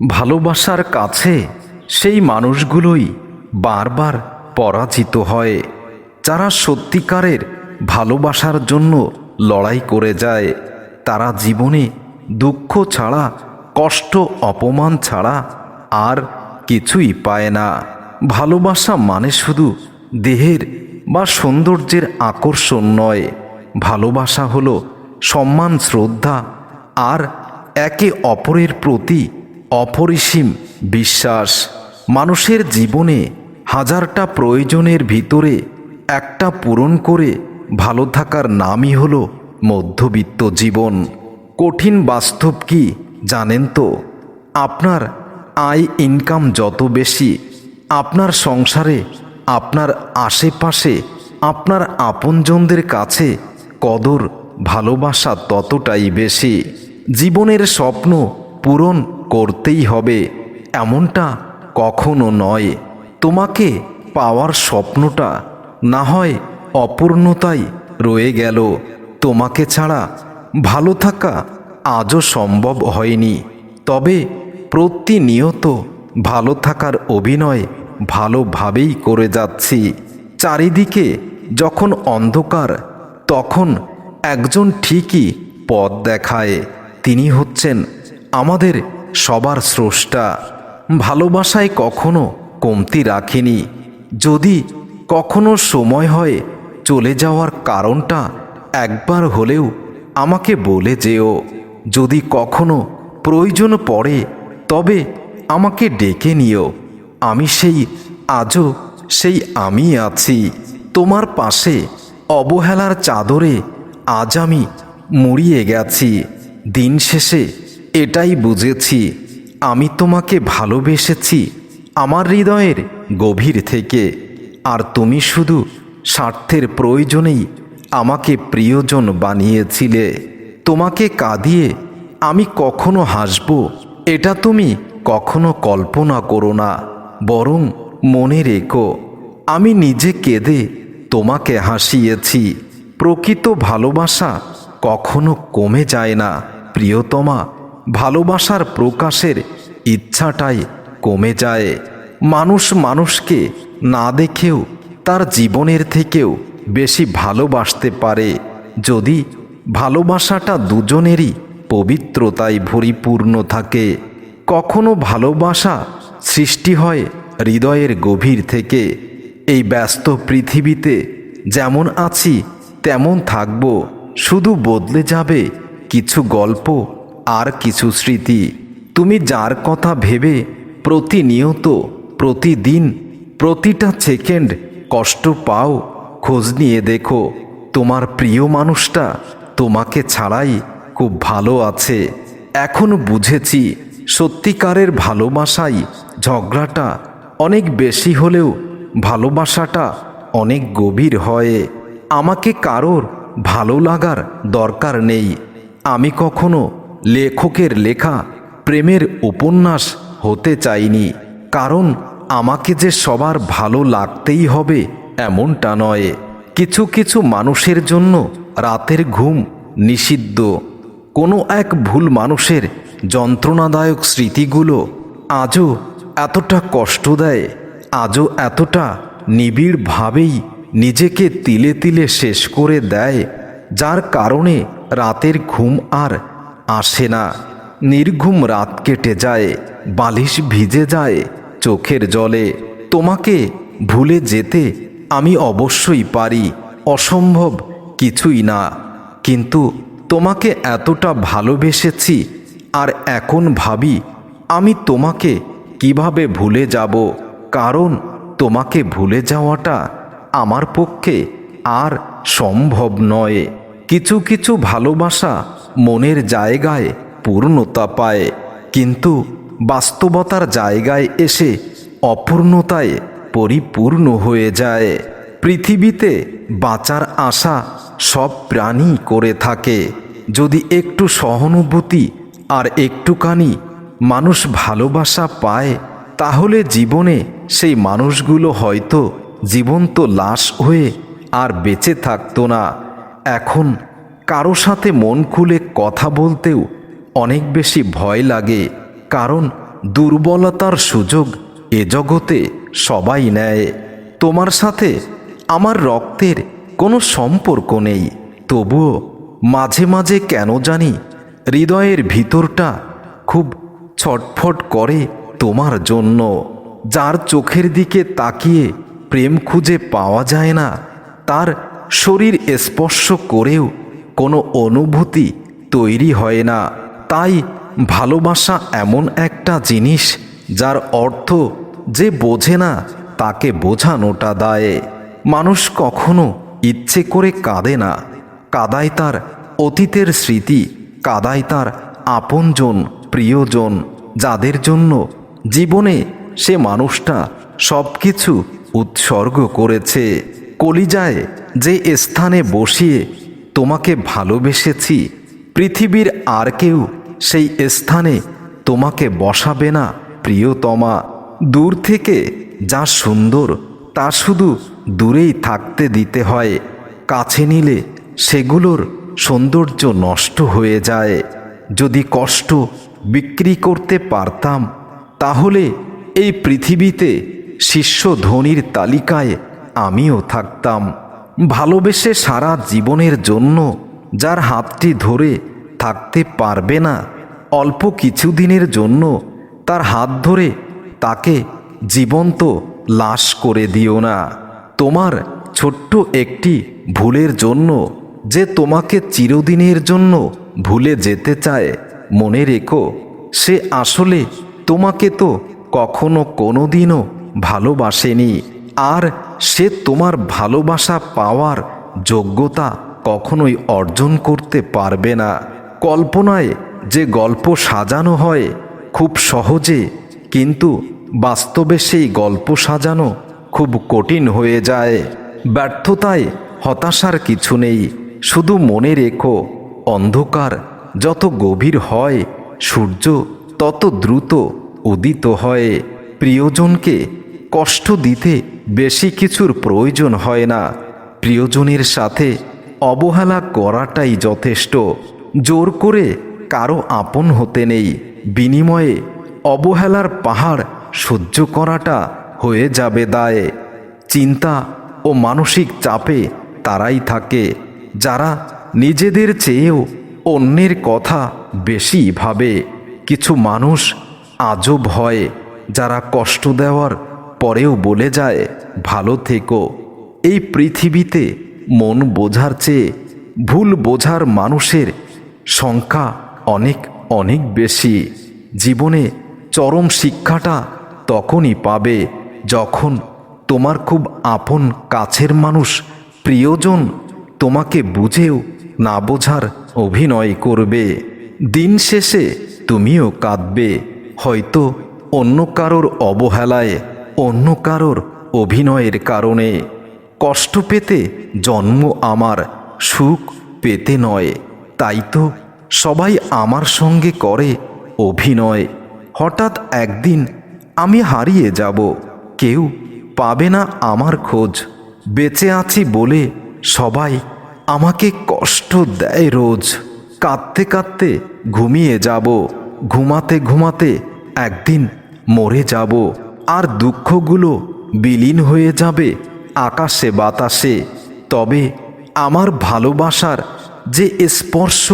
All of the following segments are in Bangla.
ভালোবাসার কাছে সেই মানুষগুলোই বারবার পরাজিত হয়। যারা সত্যিকারের ভালোবাসার জন্য লড়াই করে যায়, তারা জীবনে দুঃখ ছাড়া, কষ্ট, অপমান ছাড়া আর কিছুই পায় না। ভালোবাসা মানে শুধু দেহের বা সৌন্দর্যের আকর্ষণ নয়। ভালোবাসা হলো সম্মান, শ্রদ্ধা আর একে অপরের প্রতি অপরিসীম বিশ্বাস। মানুষের জীবনে হাজারটা প্রয়োজনের ভিতরে একটা পূরণ করে ভালো থাকার নামই হলো মধ্যবিত্ত জীবন। কঠিন বাস্তব কি জানেন তো? আপনার আয় ইনকাম যত বেশি, আপনার সংসারে, আপনার আশেপাশে, আপনার আপনজনদের কাছে কদর, ভালোবাসা ততটাই বেশি। জীবনের স্বপ্ন পূরণ করতেই হবে। এমনটা কখনো নয়। তোমাকে পাওয়ার স্বপ্নটা না হয় অপূর্ণতাই রয়ে গেল। তোমাকে ছাড়া ভালো থাকা আজও সম্ভব হয়নি। তবে প্রতিনিয়ত ভালো থাকার অভিনয় ভালোভাবেই করে যাচ্ছি। চারিদিকে যখন অন্ধকার, তখন একজন ঠিকই পথ দেখায়। তিনি হচ্ছেন আমাদের সবার স্রষ্টা। ভালোবাসায় কখনো কমতি রাখিনি। যদি কখনো সময় হয়, চলে যাওয়ার কারণটা একবার হলেও আমাকে বলে যেও। যদি কখনো প্রয়োজন পড়ে, তবে আমাকে ডেকে নিও। আমি সেই, আজও সেই আমি আছি। তোমার পাশে অবহেলার চাদরে আজ আমি মুড়িয়ে গেছি। দিন শেষে এটাই বুঝেছি। আমি তোমাকে ভালোবেসেছি আমার হৃদয়ের গভীর থেকে। আর তুমি শুধু স্বার্থের প্রয়োজনেই আমাকে প্রিয়জন বানিয়েছিলে। তোমাকে কাঁদিয়ে আমি কখনো হাসব, এটা তুমি কখনো কল্পনা করো না। বরং মনে রেখো, আমি নিজে কেঁদে তোমাকে হাসিয়েছি। প্রকৃত ভালোবাসা কখনো কমে যায় না, প্রিয়তমা। ভালোবাসার প্রকাশের ইচ্ছাটাই কমে যায়। মানুষ মানুষকে না দেখেও তার জীবনের থেকেও বেশি ভালোবাসতে পারে। যদি ভালোবাসাটা দুজনেরই পবিত্রতায় পরিপূর্ণ থাকে, কখনো ভালোবাসা সৃষ্টি হয় হৃদয়ের গভীর থেকে। এই ব্যস্ত পৃথিবীতে যেমন আছি, তেমন থাকব। শুধু বদলে যাবে কিছু গল্প আর কিছু স্মৃতি। তুমি যার কথা ভেবে প্রতিনিয়ত, প্রতিদিন, প্রতিটা সেকেন্ড কষ্ট পাও, খোঁজ নিয়ে দেখো, তোমার প্রিয় মানুষটা তোমাকে ছাড়াই খুব ভালো আছে। এখন বুঝেছি, সত্যিকারের ভালোবাসাই ঝগড়াটা অনেক বেশি হলেও ভালোবাসাটা অনেক গভীর হয়। আমাকে কারোর ভালো লাগার দরকার নেই। আমি কখনো লেখকের লেখা প্রেমের উপন্যাস হতে চাইনি, কারণ আমাকে যে সবার ভালো লাগতেই হবে এমনটা নয়। কিছু কিছু মানুষের জন্য রাতের ঘুম নিষিদ্ধ। কোনো এক ভুল মানুষের যন্ত্রণাদায়ক স্মৃতিগুলো আজও এতটা কষ্ট দেয়, আজও এতটা নিবিড়ভাবেই নিজেকে তিলে তিলে শেষ করে দেয়, যার কারণে রাতের ঘুম আর আসে না। নির্ঘুম রাত কেটে যায়, বালিশ ভিজে যায় চোখের জলে। তোমাকে ভুলে যেতে আমি অবশ্যই পারি, অসম্ভব কিছুই না। কিন্তু তোমাকে এতটা ভালোবেসেছি আর এখন ভাবি আমি তোমাকে কীভাবে ভুলে যাব, কারণ তোমাকে ভুলে যাওয়াটা আমার পক্ষে আর সম্ভব নয়। কিছু কিছু ভালোবাসা মনের জায়গায় পূর্ণতা পায়। কিন্তু বাস্তবতার জায়গায় এসে অপূর্ণতায় পরিপূর্ণ হয়ে যায়। পৃথিবীতে বাঁচার আশা সব প্রাণী করে থাকে। যদি একটু সহানুভূতি আর একটুখানি মানুষ ভালোবাসা পায়, তাহলে জীবনে সেই মানুষগুলো হয়তো জীবন্ত লাশ হয়ে আর বেঁচে থাকতো না। এখন কারও সাথে মন খুলে কথা বলতেও অনেক বেশি ভয় লাগে, কারণ দুর্বলতার সুযোগ এ জগতে সবাই নেয়। তোমার সাথে আমার রক্তের কোনো সম্পর্ক নেই, তবুও মাঝে মাঝে কেন জানি হৃদয়ের ভিতরটা খুব ছটফট করে তোমার জন্য, যার চোখের দিকে তাকিয়ে প্রেম খুঁজে পাওয়া যায় না, তার শরীর স্পর্শ করেও কোনো অনুভূতি তৈরি হয় না। তাই ভালোবাসা এমন একটা জিনিস যার অর্থ যে বোঝে না, তাকে বোঝানোটা দায়। মানুষ কখনো ইচ্ছে করে কাঁদে না। কাদায় তার অতীতের স্মৃতি, কাদায় তার আপনজন, প্রিয়জন, যাদের জন্য জীবনে সে মানুষটা সব কিছু উৎসর্গ করেছে। কলিজায় যে স্থানে বসিয়ে তোমাকে ভালোবেসেছি, পৃথিবীর আর কেউ সেই স্থানে তোমাকে বসাবে না, প্রিয়তমা। দূর থেকে যা সুন্দর, তা শুধু দূরেই থাকতে দিতে হয়। কাছে নিলে সেগুলোর সৌন্দর্য নষ্ট হয়ে যায়। যদি কষ্ট বিক্রি করতে পারতাম, তাহলে এই পৃথিবীতে শিষ্য ধনির তালিকায় আমিও থাকতাম। ভালোবেসে সারা জীবনের জন্য যার হাতটি ধরে থাকতে পারবে না, অল্প কিছুদিনের জন্য তার হাত ধরে তাকে জীবন্ত লাশ করে দিও না। তোমার ছোট্ট একটি ভুলের জন্য যে তোমাকে চিরদিনের জন্য ভুলে যেতে চায়, মনে রেখো, সে আসলে তোমাকে তো কখনো কোনোদিনও ভালোবাসেনি। আর সে তোমার ভালোবাসা পাওয়ার যোগ্যতা কখনোই অর্জন করতে পারবে না। কল্পনায় যে গল্প সাজানো হয় খুব সহজে, কিন্তু বাস্তবে সেই গল্প সাজানো খুব কঠিন হয়ে যায়। ব্যর্থতায় হতাশার কিছু নেই, শুধু মনে রেখো, অন্ধকার যত গভীর হয়, সূর্য তত দ্রুত উদিত হয়। প্রিয়জনকে কষ্ট দিতে বেশি কিছুর প্রয়োজন হয় না। প্রিয়জনের সাথে অবহেলা করাটাই যথেষ্ট। জোর করে কারও আপন হতে নেই। বিনিময়ে অবহেলার পাহাড় সহ্য করাটা হয়ে যাবে দায়ে। চিন্তা ও মানসিক চাপে তারাই থাকে। যারা নিজেদের চেয়েও অন্যের কথা বেশি ভাবে। কিছু মানুষ আজব হয়, যারা কষ্ট দেওয়ার পরেও বলে যায়, ভালো থেকো। এই পৃথিবীতে মন বোঝার চেয়ে ভুল বোঝার মানুষের সংখ্যা অনেক অনেক বেশি। জীবনে চরম শিক্ষাটা তখনই পাবে যখন তোমার খুব আপন কাছের মানুষ প্রিয়জন তোমাকে বুঝেও না বোঝার অভিনয় করবে। দিন শেষে তুমিও কাঁদবে। হয়তো অন্য কারোর অবহেলায় অন্য কারোর অভিনয়ের কারণে কষ্ট পেতে জন্ম আমার, সুখ পেতে নয়। তাই তো সবাই আমার সঙ্গে করে অভিনয়। হঠাৎ একদিন আমি হারিয়ে যাব। কেউ পাবে না আমার খোঁজ। বেঁচে আছি বলে সবাই আমাকে কষ্ট দেয় রোজ। কাঁদতে কাঁদতে ঘুমিয়ে যাব। ঘুমাতে ঘুমাতে একদিন মরে যাব। আর দুঃখগুলো বিলীন হয়ে যাবে আকাশে বাতাসে। তবে আমার ভালোবাসার যে স্পর্শ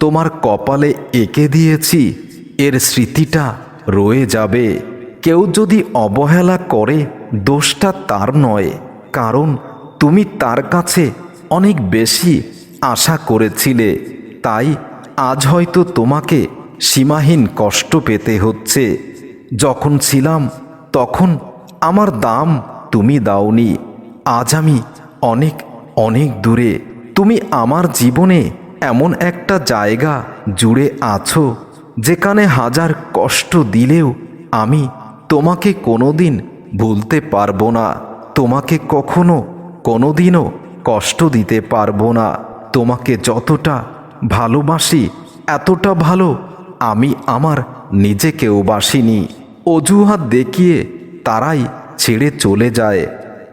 তোমার কপালে এঁকে দিয়েছি, এর স্মৃতিটা রয়ে যাবে। কেউ যদি অবহেলা করে, দোষটা তার নয়, কারণ তুমি তার কাছে অনেক বেশি আশা করেছিলে। তাই আজ হয়তো তোমাকে সীমাহীন কষ্ট পেতে হচ্ছে। যখন ছিলাম তখন আমার দাম তুমি দাওনি। আজ আমি অনেক অনেক দূরে। তুমি আমার জীবনে এমন একটা জায়গা জুড়ে আছো, যেখানে হাজার কষ্ট দিলেও আমি তোমাকে কোনোদিন ভুলতে পারব না। তোমাকে কখনো কোনোদিনও কষ্ট দিতে পারব না। তোমাকে যতটা ভালোবাসি, এতটা ভালো আমি আমার নিজেকেও বাসিনি। অজুহাত দেখিয়ে তারাই ছেড়ে চলে যায়,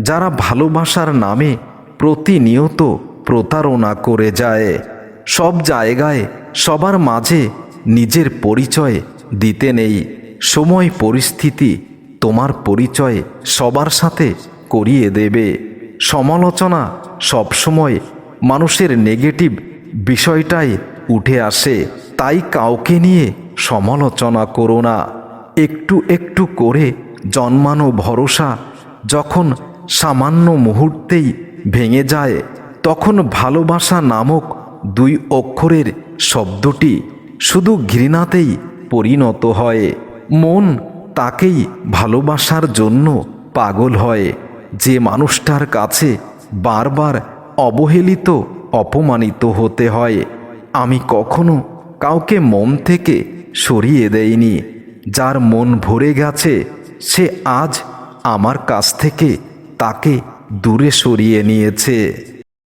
যারা ভালোবাসার নামে প্রতিনিয়ত প্রতারণা করে যায়। সব জায়গায় সবার মাঝে নিজের পরিচয় দিতে নেই, সময় পরিস্থিতি তোমার পরিচয় সবার সাথে করিয়ে দেবে। সমালোচনা সবসময় মানুষের নেগেটিভ বিষয়টাই উঠে আসে, তাই কাউকে নিয়ে সমালোচনা করো না। একটু একটু করে জন্মানো ভরসা যখন সামান্য মুহূর্তেই ভেঙে যায়, তখন ভালোবাসা নামক দুই অক্ষরের শব্দটি শুধু ঘৃণাতেই পরিণত হয়। মন তাকেই ভালোবাসার জন্য পাগল হয়। যে মানুষটার কাছে বারবার অবহেলিত, অপমানিত হতে হয়। আমি কখনো কাউকে মন থেকে সরিয়ে দেইনি। যার মন ভরে গেছে সে আজ আমার কাছ থেকে তাকে দূরে সরিয়ে নিয়েছে।